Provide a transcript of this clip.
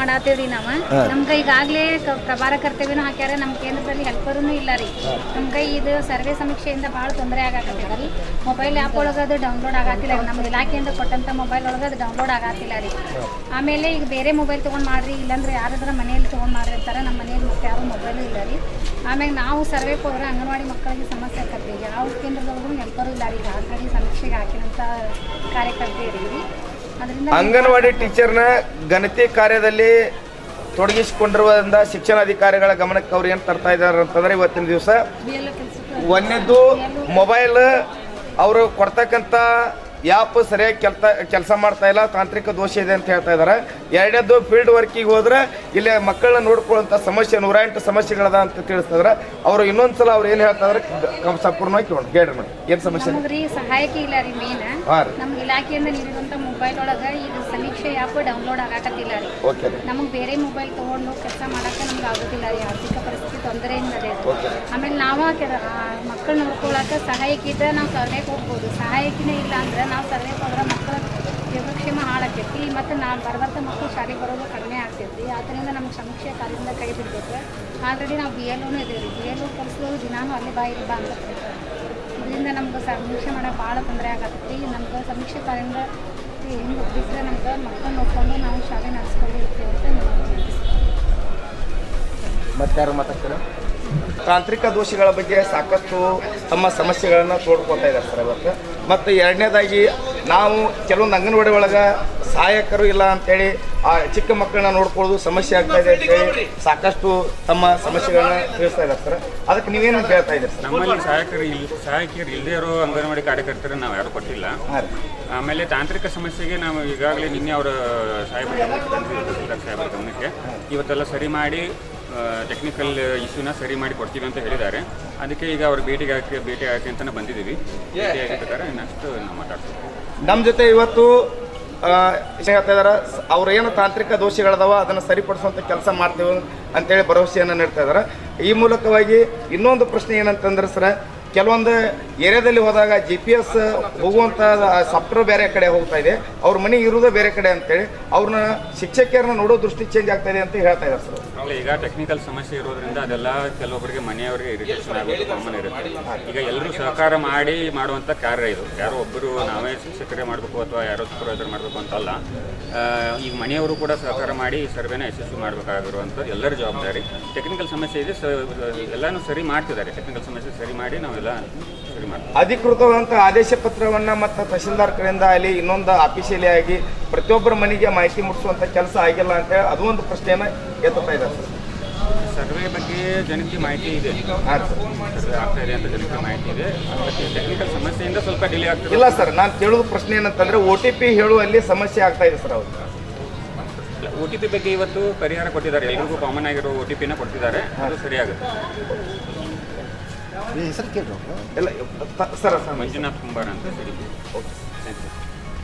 ಮಾಡಾತೀವ್ರಿ ನಾವು. ನಮ್ಗೆ ಈಗಾಗಲೇ ಪ್ರಭಾರ ಕರ್ತವ್ಯನೂ ಹಾಕ್ಯಾರ ನಮ್ಮ ಕೇಂದ್ರದಲ್ಲಿ ಹೆಲ್ಪರೂ ಇಲ್ಲ ರೀ. ನಮ್ಗೆ ಇದು ಸರ್ವೆ ಸಮೀಕ್ಷೆಯಿಂದ ಭಾಳ ತೊಂದರೆ ಆಗಾಕತ್ತದ ರೀ. ಮೊಬೈಲ್ ಆ್ಯಪ್ ಒಳಗೆ ಅದು ಡೌನ್ಲೋಡ್ ಆಗತ್ತಿಲ್ಲ ರೀ. ನಮ್ಮ ಇಲಾಖೆಯಿಂದ ಕೊಟ್ಟಂಥ ಮೊಬೈಲ್ ಒಳಗೆ ಅದು ಡೌನ್ಲೋಡ್ ಆಗತ್ತಿಲ್ಲ ರೀ. ಆಮೇಲೆ ಈಗ ಬೇರೆ ಮೊಬೈಲ್ ತೊಗೊಂಡು ಮಾಡ್ರಿ ಇಲ್ಲಾಂದ್ರೆ ಯಾರಾದ್ರೂ ಮನೆಯಲ್ಲಿ ತೊಗೊಂಡು ಮಾಡ್ರಿ ಅಂತಾರೆ ನಮ್ಮ ಮನೆಯಲ್ಲಿ ಮತ್ತೆ ಯಾರು ಮೊಬೈಲು ಇಲ್ಲ ರೀ. ಆಮೇಲೆ ನಾವು ಸರ್ವೆ ಹೋದ್ರೆ ಅಂಗನವಾಡಿ ಮಕ್ಕಳಿಗೆ ಸಮಸ್ಯೆ ಆಕತ್ತಿ ಯಾವ ಕೇಂದ್ರದೊಳಗೂ ಹೆಲ್ಪರು ಇಲ್ಲ ರೀ. ಈಗ ಆಲ್ರೆಡಿ ಸಮೀಕ್ಷೆಗೆ ಹಾಕಿದಂಥ ಕಾರ್ಯಕರ್ತೆ ರೀ ಅಂಗನವಾಡಿ ಟೀಚರ್ನ ಗಣತಿ ಕಾರ್ಯದಲ್ಲಿ ತೊಡಗಿಸಿಕೊಂಡಿರುವುದರಿಂದ ಶಿಕ್ಷಣಾಧಿಕಾರಿಗಳ ಗಮನಕ್ಕೆ ಅವ್ರು ಏನು ತರ್ತಾ ಇದ್ದಾರೆ ಅಂತಂದ್ರೆ ಇವತ್ತಿನ ದಿವಸ ಒಂದಿದ್ದು ಮೊಬೈಲ್ ಅವರು ಕೊಡ್ತಕ್ಕಂಥ ಯಾಪ್ ಸರಿಯಾಗಿ ಕೆಲಸ ಕೆಲಸ ಮಾಡ್ತಾ ಇಲ್ಲ ತಾಂತ್ರಿಕ ದೋಷ ಇದೆ ಅಂತ ಹೇಳ್ತಾ ಇದ್ದಾರೆ ಎರಡನೇದು ಫೀಲ್ಡ್ ವರ್ಕಿಗೆ ಹೋದ್ರೆ ಇಲ್ಲಿ ಮಕ್ಕಳನ್ನ ನೋಡ್ಕೊಳ್ಳುವಂಥ ಸಮಸ್ಯೆ ನೂರ ಎಂಟು ಸಮಸ್ಯೆಗಳದ ಅಂತ ತಿಳಿಸ್ತಿದ್ರೆ ಅವರು ಇನ್ನೊಂದ್ಸಲ ಅವ್ರು ಏನು ಹೇಳ್ತಾ ಇದ್ದಾರೆ ಸಂಪೂರ್ಣವಾಗಿ ಕೇಳೋಣ. ಹೇಳ್ರಿ ಮೇಡಮ್ ಏನು ಸಮಸ್ಯೆ ರೀ ಸಹಾಯಕ್ಕೆ ಇಲ್ಲ ರೀ. ಮೇನ್ ನಮ್ಮ ಇಲಾಖೆಯಿಂದ ನೀಡಿರುವಂಥ ಮೊಬೈಲ್ ಒಳಗೆ ಈಗ ಸಮೀಕ್ಷೆ ಆ್ಯಪ್ ಡೌನ್ಲೋಡ್ ಆಗಾಕತ್ತಿಲ್ಲ ರೀ. ಓಕೆ ನಮಗೆ ಬೇರೆ ಮೊಬೈಲ್ ತೊಗೊಂಡು ಕೆಲಸ ಮಾಡೋಕ್ಕೆ ನಮ್ಗೆ ಆಗೋದಿಲ್ಲ ರೀ. ಆರ್ಥಿಕ ಪರಿಸ್ಥಿತಿ ತೊಂದರೆಯಿಂದ. ಓಕೆ ಆಮೇಲೆ ನಾವು ಮಕ್ಕಳು ನೋಡ್ಕೊಳಕ್ಕೆ ಸಹಾಯಕ್ಕಿದ್ರೆ ನಾವು ಸರ್ವೆಗೆ ಹೋಗ್ಬೋದು. ಸಹಾಯಕ್ಕಿನೇ ಇಲ್ಲ ಅಂದ್ರೆ ನಾವು ಸರ್ವೆ ಹೋದ್ರೆ ಮಕ್ಕಳ ಯೋಗಕ್ಷೇಮ ಹಾಳಾಕೈತಿ ಮತ್ತು ನಾವು ಬರ್ಬರ್ತ ಮಕ್ಕಳು ಶಾಲೆಗೆ ಬರೋದು ಕಡಿಮೆ ಆಗ್ತೈತಿ. ಆದ್ದರಿಂದ ನಮ್ಗೆ ಸಮೀಕ್ಷೆ ಕಾರ್ಯದಿಂದ ಕೈ ಬಿಡ್ಬೇಕು. ಆಲ್ರೆಡಿ ನಾವು ಬಿ ಎಲ್ ಓನು ಇದ್ದೀವಿ. ಬಿ ಎಲ್ ಓ ಕಲಿಸೋದು ದಿನಾನು ಅಲ್ಲಿ ಬಾ ಅಂತ. ಇದರಿಂದ ನಮ್ಗೆ ಸಮೀಕ್ಷೆ ಮಾಡೋಕೆ ಭಾಳ ತೊಂದರೆ ಆಗತ್ತೈತಿ ನಮ್ಗೆ ಸಮೀಕ್ಷೆ ಕಾರ್ಯದಿಂದ ಹೆಂಗೆ ಬಿಟ್ಟರೆ ನಮ್ಗೆ ಮಕ್ಕಳು ನೋಡಿಕೊಂಡು ನಾವು ಶಾಲೆ ನಡೆಸ್ಕೊಂಡು ಇರ್ತೀವಿ ಅಂತ ಮತ್ತೆ ಯಾರು ಮಾತಾಡ್ತೀರಾ? ತಾಂತ್ರಿಕ ದೋಷಗಳ ಬಗ್ಗೆ ಸಾಕಷ್ಟು ತಮ್ಮ ಸಮಸ್ಯೆಗಳನ್ನು ತೋಡ್ಕೊತಾ ಇದ್ದಾರೆ ಸರ್ ಇವತ್ತು. ಮತ್ತು ಎರಡನೇದಾಗಿ ನಾವು ಕೆಲವೊಂದು ಅಂಗನವಾಡಿ ಒಳಗೆ ಸಹಾಯಕರು ಇಲ್ಲ ಅಂತೇಳಿ ಆ ಚಿಕ್ಕ ಮಕ್ಕಳನ್ನ ನೋಡ್ಕೊಳ್ಳೋದು ಸಮಸ್ಯೆ ಆಗ್ತಾ ಇದೆ ಅಂತೇಳಿ ಸಾಕಷ್ಟು ತಮ್ಮ ಸಮಸ್ಯೆಗಳನ್ನ ತಿಳಿಸ್ತಾ ಇದ್ದಾರೆ ಸರ್. ಅದಕ್ಕೆ ನೀವೇನು ಹೇಳ್ತಾ ಇದ್ದೀರಿ ಸರ್? ನಮ್ಮಲ್ಲಿ ಸಹಾಯಕರು ಇಲ್ಲಿ ಸಹಾಯಕಿಯರು ಇಲ್ಲದೇ ಇರೋ ಅಂಗನವಾಡಿ ಕಾರ್ಯಕರ್ತರು ನಾವು ಯಾರು ಕೊಟ್ಟಿಲ್ಲ. ಆಮೇಲೆ ತಾಂತ್ರಿಕ ಸಮಸ್ಯೆಗೆ ನಾವು ಈಗಾಗಲೇ ನಿನ್ನೆ ಅವರ ಸಾಹೇಬರ ಗಮನಕ್ಕೆ. ಇವತ್ತೆಲ್ಲ ಸರಿ ಮಾಡಿ ಟೆಕ್ನಿಕಲ್ ಇಶ್ಯೂನ ಸರಿ ಮಾಡಿ ಕೊಡ್ತೀವಿ ಅಂತ ಹೇಳಿದ್ದಾರೆ. ಅದಕ್ಕೆ ಈಗ ಅವ್ರ ಭೇಟಿಗೆ ಹಾಕಿ ಭೇಟಿ ಹಾಕಿ ಅಂತ ಬಂದಿದ್ದೀವಿ. ಭೇಟಿ ನೆಕ್ಸ್ಟ್ ನಾವು ಮಾತಾಡ್ತೀವಿ. ನಮ್ಮ ಜೊತೆ ಇವತ್ತು ಹೇಳ್ತಾ ಇದಾರೆ. ಅವ್ರು ಏನು ತಾಂತ್ರಿಕ ದೋಷಗಳದಾವ ಅದನ್ನು ಸರಿಪಡಿಸುವಂಥ ಕೆಲಸ ಮಾಡ್ತೇವೆ ಅಂತೇಳಿ ಭರವಸೆಯನ್ನು ನೀಡ್ತಾ ಇದ್ದಾರೆ ಈ ಮೂಲಕವಾಗಿ ಇನ್ನೊಂದು ಪ್ರಶ್ನೆ ಏನಂತಂದ್ರೆ ಸರ್ ಕೆಲವೊಂದು ಏರಿಯಾದಲ್ಲಿ ಹೋದಾಗ ಜಿ ಪಿ ಎಸ್ ಹೋಗುವಂಥ ಸಾಫ್ಟ್ವೇರ್ ಬೇರೆ ಕಡೆ ಹೋಗ್ತಾ ಇದೆ. ಅವ್ರ ಮನೆ ಇರೋದೇ ಬೇರೆ ಕಡೆ ಅಂತೇಳಿ ಅವ್ರನ್ನ ಶಿಕ್ಷಕಿಯರನ್ನ ನೋಡೋ ದೃಷ್ಟಿ ಚೇಂಜ್ ಆಗ್ತಾ ಇದೆ ಅಂತ ಹೇಳ್ತಾ ಇದ್ದಾರೆ ಸರ್ ಅಲ್ಲ ಈಗ ಟೆಕ್ನಿಕಲ್ ಸಮಸ್ಯೆ ಇರೋದ್ರಿಂದ ಅದೆಲ್ಲ ಕೆಲವೊಬ್ಬರಿಗೆ ಮನೆಯವರಿಗೆ ಇರಿಟೇಷನ್ ಆಗೋದು ಕಾಮನ್ ಇರುತ್ತೆ. ಈಗ ಎಲ್ಲರೂ ಸಹಕಾರ ಮಾಡಿ ಮಾಡುವಂಥ ಕಾರ್ಯ ಇದು. ಯಾರೋ ಒಬ್ಬರು ನಾವೇ ಶಿಕ್ಷಕರೇ ಮಾಡಬೇಕು ಅಥವಾ ಯಾರೋ ಸೂಪರ್ವೈಸರ್ ಮಾಡಬೇಕು ಅಂತಲ್ಲ ಈಗ ಮನೆಯವರು ಕೂಡ ಸಹಕಾರ ಮಾಡಿ ಈ ಸರ್ವೆನ ಯಶಸ್ವಿ ಮಾಡಬೇಕಾಗಿರುವಂಥ ಎಲ್ಲರ ಜವಾಬ್ದಾರಿ. ಟೆಕ್ನಿಕಲ್ ಸಮಸ್ಯೆ ಇದೆ, ಸ, ಎಲ್ಲನೂ ಸರಿ ಮಾಡ್ತಿದ್ದಾರೆ. ಟೆಕ್ನಿಕಲ್ ಸಮಸ್ಯೆ ಸರಿ ಮಾಡಿ ನಾವೆಲ್ಲ ಅಧಿಕೃತವಾದಂಥ ಆದೇಶ ಪತ್ರವನ್ನ ಮತ್ತು ತಹಶೀಲ್ದಾರ್ ಕಡೆಯಿಂದ ಅಲ್ಲಿ ಇನ್ನೊಂದು ಅಫಿಷಿಯಲಿ ಆಗಿ ಪ್ರತಿಯೊಬ್ಬರ ಮನೆಗೆ ಮಾಹಿತಿ ಮುಟ್ಟಿಸುವಂಥ ಕೆಲಸ ಆಗಿಲ್ಲ ಅಂತ ಹೇಳಿ ಅದು ಒಂದು ಪ್ರಶ್ನೆಯನ್ನು ಎತ್ತುತ್ತಾ ಇದೆ ಸರ್. ಸರ್ವೆ ಬಗ್ಗೆ ಜನಕ್ಕೆ ಮಾಹಿತಿ ಇದೆ. ಸರ್. ಸರ್ವೆ ಆಗ್ತಾ ಇದೆ ಅಂತ ಜನಕ್ಕೆ ಮಾಹಿತಿ ಇದೆ. ಟೆಕ್ನಿಕಲ್ ಸಮಸ್ಯೆಯಿಂದ ಸ್ವಲ್ಪ ಡಿಲೇ ಆಗ್ತದೆ. ಇಲ್ಲ ಸರ್ ನಾನು ಕೇಳೋದು ಪ್ರಶ್ನೆ ಏನಂತಂದ್ರೆ ಒ ಟಿ ಪಿ ಹೇಳುವಲ್ಲಿ ಸಮಸ್ಯೆ ಆಗ್ತಾ ಇದೆ ಸರ್ ಅವರು ಒ ಟಿ ಪಿ ಬಗ್ಗೆ ಇವತ್ತು ಪರಿಹಾರ ಕೊಟ್ಟಿದ್ದಾರೆ. ಎಲ್ರಿಗೂ ಕಾಮನ್ ಆಗಿರೋ ಒ ಟಿ ಪಿನ ಕೊಡ್ತಿದ್ದಾರೆ. ಅದು ಸರಿಯಾಗುತ್ತೆ. ಎಲ್ಲ ತ- ಸರ್ ಸರ್ ಮಂಜುನಾಥ್ ಕುಂಬಾರ ಅಂತ ಓಕೆ ಥ್ಯಾಂಕ್ ಯು